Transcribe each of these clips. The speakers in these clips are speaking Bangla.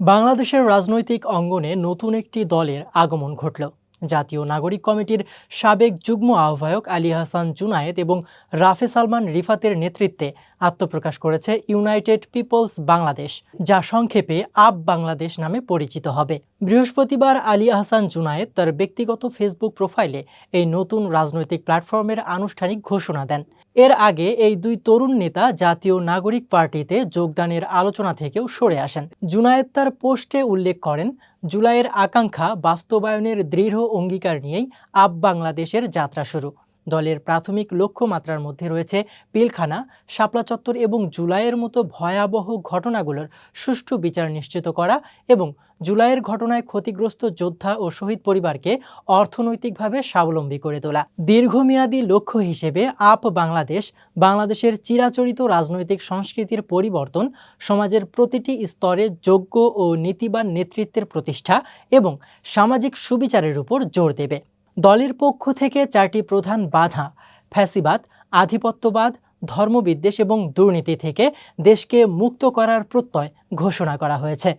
বাংলাদেশের রাজনৈতিক অঙ্গনে নতুন একটি দলের আগমন ঘটল। জাতীয় নাগরিক কমিটির সাবেক যুগ্ম আহ্বায়ক আলী হাসান জুনায়েদ এবং রাফে সালমান রিফাতের নেতৃত্বে আত্মপ্রকাশ করেছে ইউনাইটেড পিপলস বাংলাদেশ, যা সংক্ষেপে আপ বাংলাদেশ নামে পরিচিত হবে। বৃহস্পতিবার আলী আহসান জুনায়েদ তার ব্যক্তিগত ফেসবুক প্রোফাইলে এই নতুন রাজনৈতিক প্ল্যাটফর্মের আনুষ্ঠানিক ঘোষণা দেন। এর আগে এই দুই তরুণ নেতা জাতীয় নাগরিক পার্টিতে যোগদানের আলোচনা থেকেও সরে আসেন। জুনায়েদ তার পোস্টে উল্লেখ করেন, জুলাইয়ের আকাঙ্ক্ষা বাস্তবায়নের দৃঢ় অঙ্গীকার নিয়েই আপ বাংলাদেশের যাত্রা শুরু। দলের প্রাথমিক লক্ষ্যমাত্রার মধ্যে রয়েছে পিলখানা, শাপলা চত্বর এবং জুলাইয়ের মতো ভয়াবহ ঘটনাগুলোর সুষ্ঠু বিচার নিশ্চিত করা এবং জুলাইয়ের ঘটনায় ক্ষতিগ্রস্ত যোদ্ধা ও শহীদ পরিবারকে অর্থনৈতিকভাবে স্বাবলম্বী করে তোলা। দীর্ঘমেয়াদী লক্ষ্য হিসেবে আপ বাংলাদেশ, বাংলাদেশের চিরাচরিত রাজনৈতিক সংস্কৃতির পরিবর্তন, সমাজের প্রতিটি স্তরে যোগ্য ও নীতিবান নেতৃত্বের প্রতিষ্ঠা এবং সামাজিক সুবিচারের উপর জোর দেবে। দলের পক্ষ থেকে চারটি প্রধান বাধা, ফ্যাসিবাদ, আধিপত্যবাদ, ধর্মবিদ্বেষ এবং দুর্নীতি থেকে দেশকে মুক্ত করার প্রত্যয় ঘোষণা করা হয়েছে।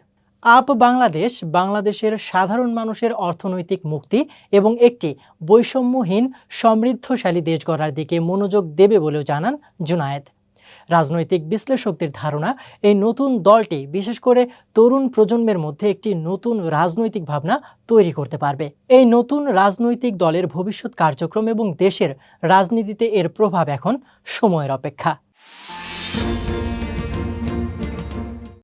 আপ বাংলাদেশ, বাংলাদেশের সাধারণ মানুষের অর্থনৈতিক মুক্তি এবং একটি বৈষম্যহীন, সমৃদ্ধশালী দেশ গড়ার দিকে মনোযোগ দেবে বলেও জানান জুনায়েদ। রাজনৈতিক বিশ্লেষকদের ধারণা, এই নতুন দলটি বিশেষ করে তরুণ প্রজন্মের মধ্যে একটি নতুন রাজনৈতিক ভাবনা তৈরি করতে পারবে। এই নতুন রাজনৈতিক দলের ভবিষ্যৎ কার্যক্রম এবং দেশের রাজনীতিতে এর প্রভাব এখন সময়ের অপেক্ষা।